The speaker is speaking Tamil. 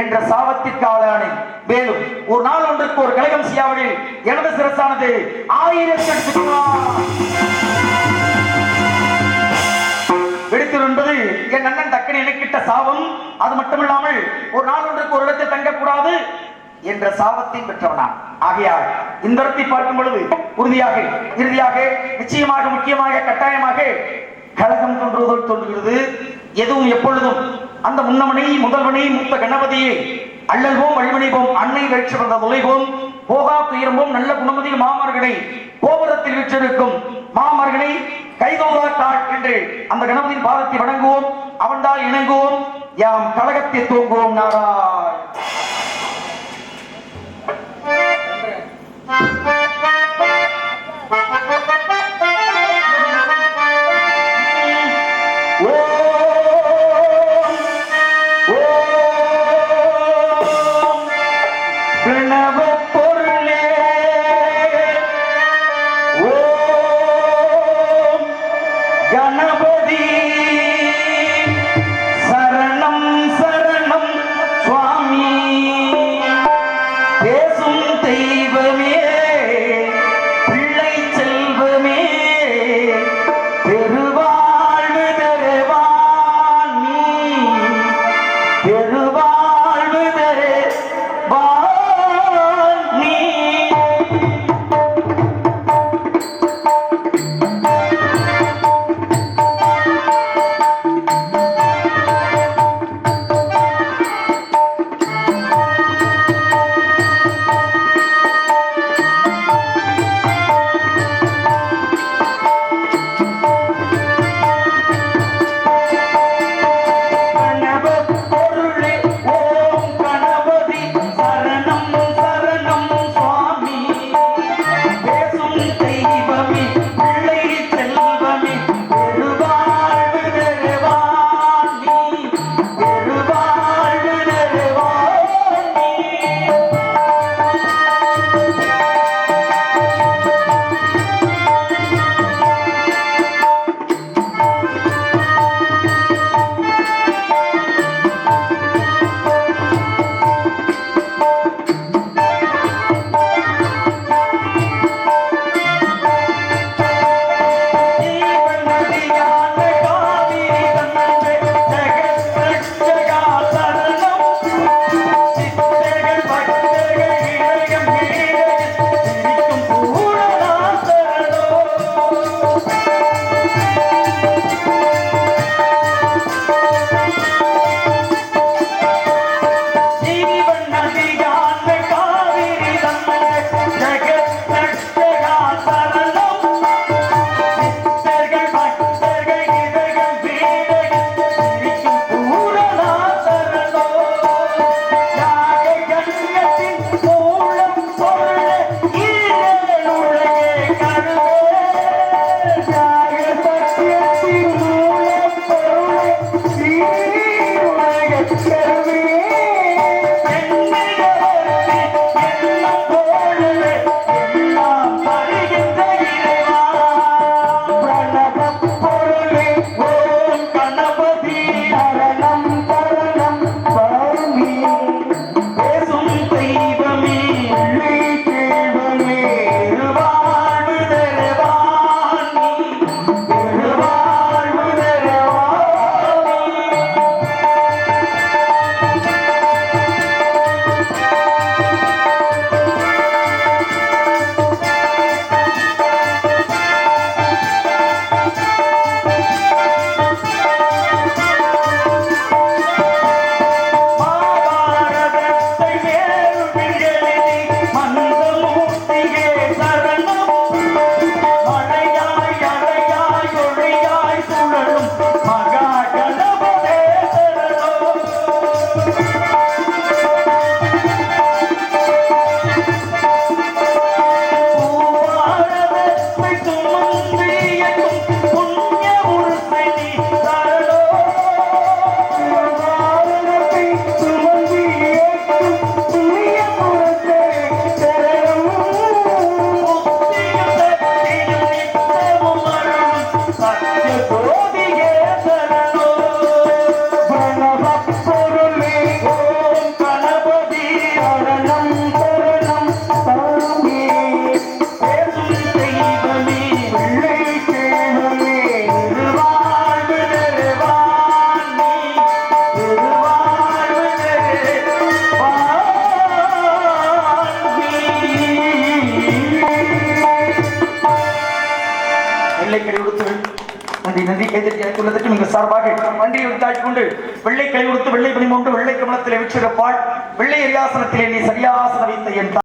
என்ற சாபத்திற்கு ஆளானேன் மேலும் ஒரு நாள் ஒன்றுக்கு ஒரு கழகம் சியாவிடில் எனது சிறசானது ஆயிரத்தி வெடித்தூர் என்பது என் அண்ணன் டக்குனு எனக்கிட்ட சாபம். அது மட்டுமில்லாமல் ஒரு நாள் ஒன்றுக்கு ஒரு இடத்தில் தங்கக்கூடாது என்ற சாபத்தை பெற்றவனான். ஆகையால் இந்த இடத்தை பார்க்கும் பொழுது உறுதியாக இறுதியாக நிச்சயமாக முக்கியமாக கட்டாயமாக கழகம் தோன்றுவதோடு தோன்றுகிறது. எதுவும் எப்பொழுதும் அந்த முன்னமனை முதல்வனை மூத்த கணபதியை அள்ளல்வோம் வழிமணிவோம் அன்னை வேற்று வந்த நுழைவோம் போகா துயரம்போம் நல்ல குணமதி மாமர்கனை கோபுரத்தில் விற்றிருக்கும் மாமர்கனை கைதோதா என்று அந்த கணபதியின் பாதத்தை வணங்குவோம் அவன்தால் இணங்குவோம் யாம் கழகத்தை தூங்குவோம் நாரா. பிரணவ கொடுத்து நன்றி நன்றி. சார்பாக நன்றியை கொண்டு வெள்ளை கை கொடுத்து வெள்ளை பணி மூன்று வெள்ளை கமலத்தில் வெற்றிடப்பாள் வெள்ளை அரியாசனத்தில் நீ சரியாசனம் வைத்த என்றார்